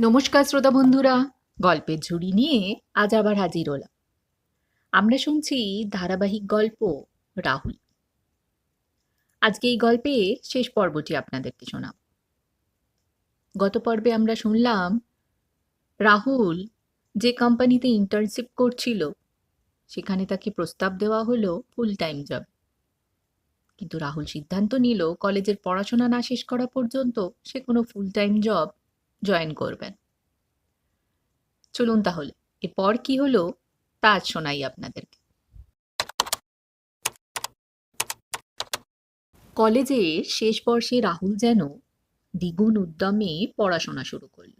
নমস্কার, শ্রোতা বন্ধুরা। গল্পের ঝুড়ি নিয়ে আজ আবার হাজির হলাম। আমরা শুনছি ধারাবাহিক গল্প রাহুল। আজকে এই গল্পে শেষ পর্বটি আপনাদেরকে শোনাব। গত পর্বে আমরা শুনলাম, রাহুল যে কোম্পানিতে ইন্টার্নশিপ করছিল, সেখানে তাকে প্রস্তাব দেওয়া হলো ফুল টাইম জব কিন্তু রাহুল সিদ্ধান্ত নিল, কলেজের পড়াশোনা না শেষ করা পর্যন্ত সে কোনো ফুল টাইম জব জয়েন করবেন। চলুন তাহলে, এরপর কি হলো তা শোনাই আপনাদেরকে। কলেজের শেষ বর্ষে রাহুল যেন দ্বিগুণ উদ্যমে পড়াশোনা শুরু করল।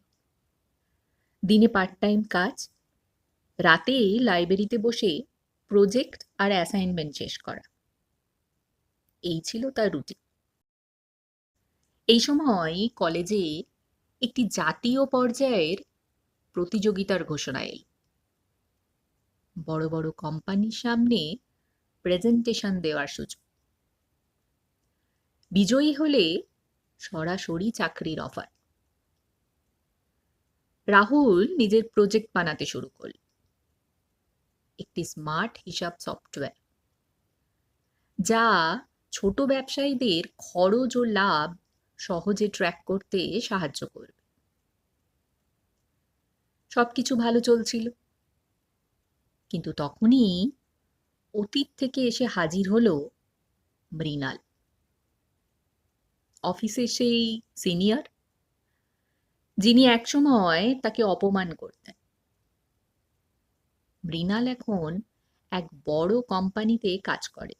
দিনে পার্ট টাইম কাজ, রাতে লাইব্রেরিতে বসে প্রজেক্ট আর অ্যাসাইনমেন্ট শেষ করা। এই ছিল তার রুটিন এই সময় কলেজে একটি জাতীয় পর্যায়ের প্রতিযোগিতার ঘোষণা এল। বড় বড় কোম্পানির সামনে প্রেজেন্টেশন দেওয়ার সুযোগ। বিজয়ী হলে সরাসরি চাকরির অফার রাহুল নিজের প্রজেক্ট বানাতে শুরু করল। একটি স্মার্ট হিসাব সফটওয়্যার যা ছোট ব্যবসায়ীদের খরচ ও লাভ সহজে ট্র্যাক করতে সাহায্য করবে। সবকিছু ভালো চলছিল। কিন্তু তখনই অতীত থেকে এসে হাজির হলো মৃণাল। অফিসের সেই সিনিয়র, যিনি একসময় তাকে অপমান করতেন। মৃণাল এখন এক বড় কোম্পানিতে কাজ করে।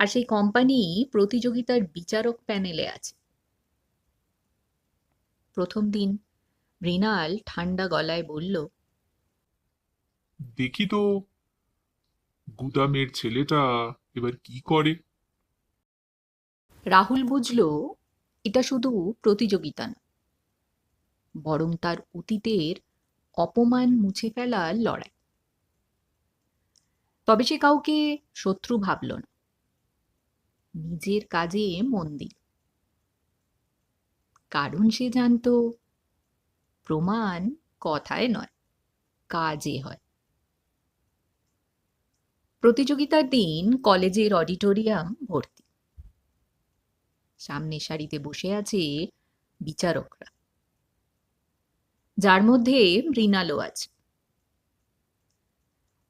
আর সেই কোম্পানি প্রতিযোগিতার বিচারক প্যানেলে আছে। প্রথম দিন মৃণাল ঠান্ডা গলায় বলল দেখি তো গুদামের ছেলেটা এবার কি করে? রাহুল বুঝল এটা শুধু প্রতিযোগিতা না বরং তার অতীতের অপমান মুছে ফেলার লড়াই। তবে সে কাউকে শত্রু ভাবল না নিজের কাজে মন দিল। কারণ সে জানত প্রমাণ কথায় নয়, কাজে হয়। প্রতিযোগিতার দিন কলেজের অডিটোরিয়াম ভর্তি। সামনে সারিতে বসে আছে বিচারকরা। যার মধ্যে মৃণালও আছে।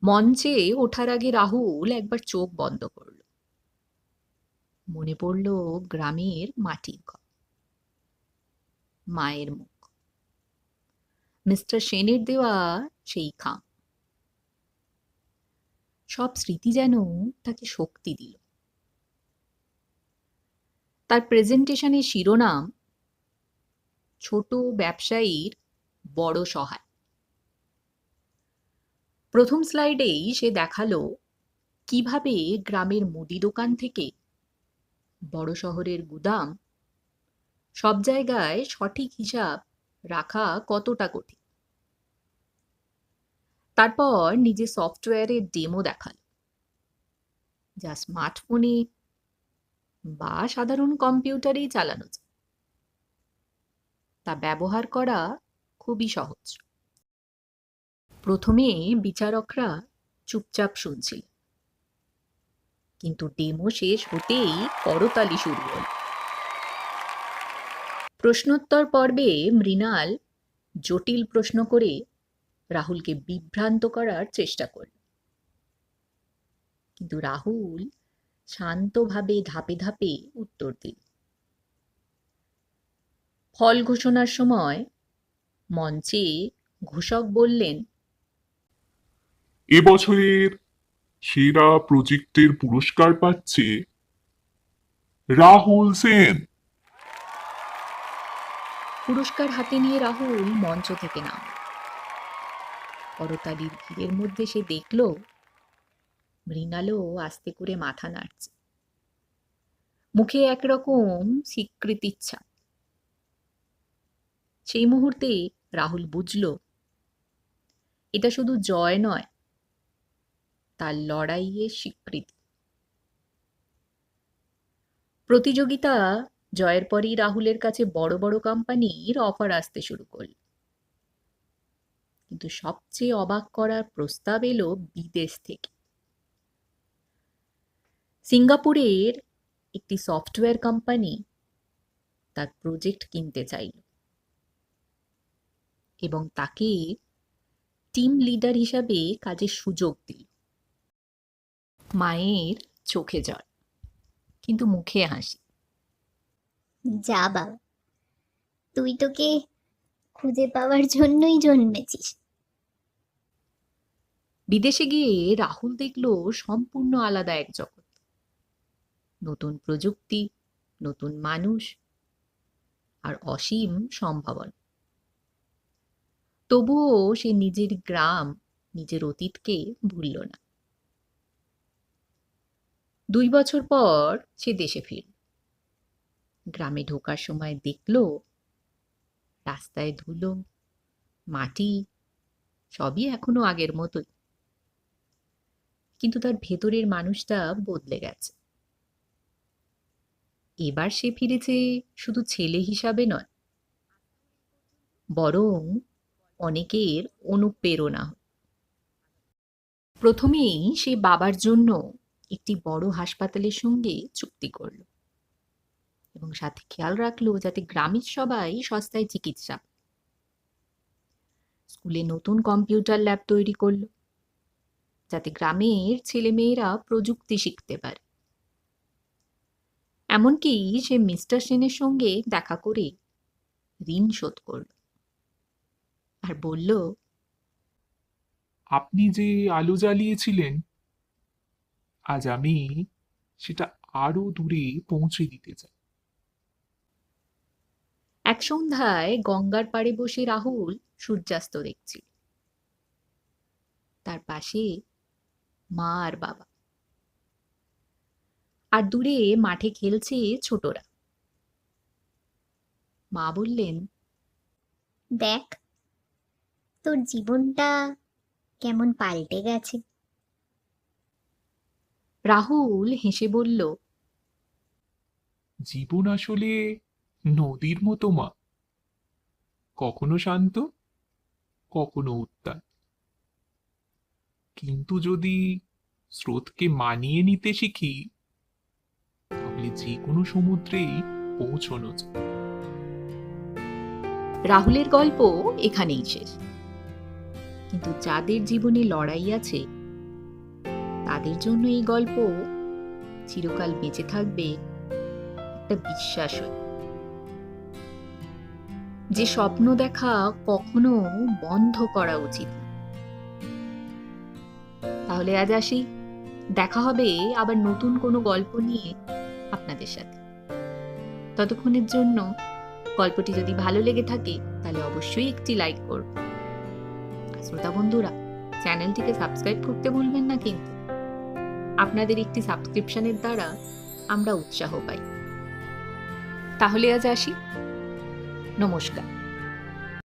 মঞ্চে ওঠার আগে রাহুল একবার চোখ বন্ধ করল। মনে পড়ল গ্রামের মাটির ঘর। মায়ের মুখ। মিস্টার সেনের দেওয়া সেই খাম। সব স্মৃতি যেন তাকে শক্তি দিল। তার প্রেজেন্টেশনের শিরোনাম, ছোট ব্যবসায়ীর বড় সহায়। প্রথম স্লাইডেই সে দেখাল কীভাবে গ্রামের মুদি দোকান থেকে বড় শহরের গুদাম সব জায়গায় সঠিক হিসাব রাখা কতটা কঠিন? তারপর নিজে সফটওয়্যারের ডেমো দেখাল। যা স্মার্টফোনে বা সাধারণ কম্পিউটারেই চালানো যায়। তা ব্যবহার করা খুবই সহজ। প্রথমে বিচারকরা চুপচাপ শুনছিল। কিন্তু ডেমো শেষ হতেই করতালি শুরু হল। প্রশ্নোত্তর পর্বে মৃণাল জটিল প্রশ্ন করে রাহুলকে বিভ্রান্ত করার চেষ্টা করল। কিন্তু রাহুল শান্তভাবে ধাপে ধাপে উত্তর দিল। ফল ঘোষণার সময় মঞ্চে ঘোষক বললেন এবছরের সেরা প্রজেক্টের পুরস্কার পাচ্ছে রাহুল সেন। পুরস্কার হাতে নিয়ে রাহুল মঞ্চ থেকে নাম। করতালির ভিড়ের মধ্যে সে দেখল, মৃণালও আস্তে করে মাথা নাড়ছে। মুখে একরকম স্বীকৃতিচ্ছা সেই মুহূর্তে রাহুল বুঝল, এটা শুধু জয় নয়, তার লড়াইয়ের স্বীকৃতি। প্রতিযোগিতা জয়ের পরই রাহুলের কাছে বড় বড় কোম্পানির অফার আসতে শুরু করল। কিন্তু সবচেয়ে অবাক করার প্রস্তাব এলো বিদেশ থেকে। সিঙ্গাপুরের একটি সফটওয়্যার কোম্পানি তার প্রজেক্ট কিনতে চাইল এবং তাকে টিম লিডার হিসাবে কাজের সুযোগ দিল। মায়ের চোখে জল, কিন্তু মুখে হাসি। যা বাবা। তুই তোকে খুঁজে পাওয়ার জন্যই জন্মেছিস। বিদেশে গিয়ে রাহুল দেখল সম্পূর্ণ আলাদা এক জগৎ। নতুন প্রযুক্তি, নতুন মানুষ আর অসীম সম্ভাবনা। তবুও সে নিজের গ্রাম, নিজের অতীতকে ভুলল না। দুই বছর পর সে দেশে ফিরল। গ্রামে ঢোকার সময় দেখল, রাস্তায় ধুলো, মাটি, সবই এখনও আগের মতোই। কিন্তু তার ভেতরের মানুষটা বদলে গেছে। এবার সে ফিরেছে শুধু ছেলে হিসাবে নয়, বরং অনেকের অনুপ্রেরণা। প্রথমেই সে বাবার জন্য একটি বড় হাসপাতালের সঙ্গে চুক্তি করল। এবং সাথে খেয়াল রাখল যাতে গ্রামের সবাই সস্তায় চিকিৎসা। স্কুলে নতুন কম্পিউটার ল্যাব তৈরি করল, যাতে গ্রামের ছেলেমেয়েরা প্রযুক্তি শিখতে পারে। এমনকি সে মিস্টার সেনের সঙ্গে দেখা করে ঋণ শোধ করল আর বলল, আপনি যে আলো জ্বালিয়েছিলেন, আজ আমি সেটা আরও দূরে পৌঁছে দিতে চাই। এক সন্ধ্যায় গঙ্গার পাড়ে বসে রাহুল সূর্যাস্ত দেখছিল তার পাশে মা আর বাবা। আর দূরে মাঠে খেলছে ছোটরা। মা বললেন দেখ তোর জীবনটা কেমন পাল্টে গেছে। রাহুল হেসে বলল জীবন আসলে নদীর মতো মা। কখনো শান্ত, কখনো উত্তাল। কিন্তু যদি স্রোতকে মানিয়ে নিতে শিখি, তাহলে যে কোনো সমুদ্রেই পৌঁছানো যায়। রাহুলের গল্প এখানেই শেষ। কিন্তু যাদের জীবনে লড়াই আছে, তাদের জন্য এই গল্প চিরকাল বেঁচে থাকবে একটা বিশ্বাস হয়ে। যে স্বপ্ন দেখা কখনো বন্ধ করা উচিত তাহলে আজ আসি। দেখা হবে আবার নতুন কোনো গল্প নিয়ে আপনাদের সাথে। ততক্ষণের জন্য গল্পটি যদি ভালো লেগে থাকে, তাহলে অবশ্যই একটি লাইক আর শ্রোতা বন্ধুরা, চ্যানেলটিকে সাবস্ক্রাইব করতে ভুলবেন না কিন্তু। আপনাদের একটি সাবস্ক্রিপশনের দ্বারা আমরা উৎসাহ পাই। তাহলে আজ আসি। নমস্কার।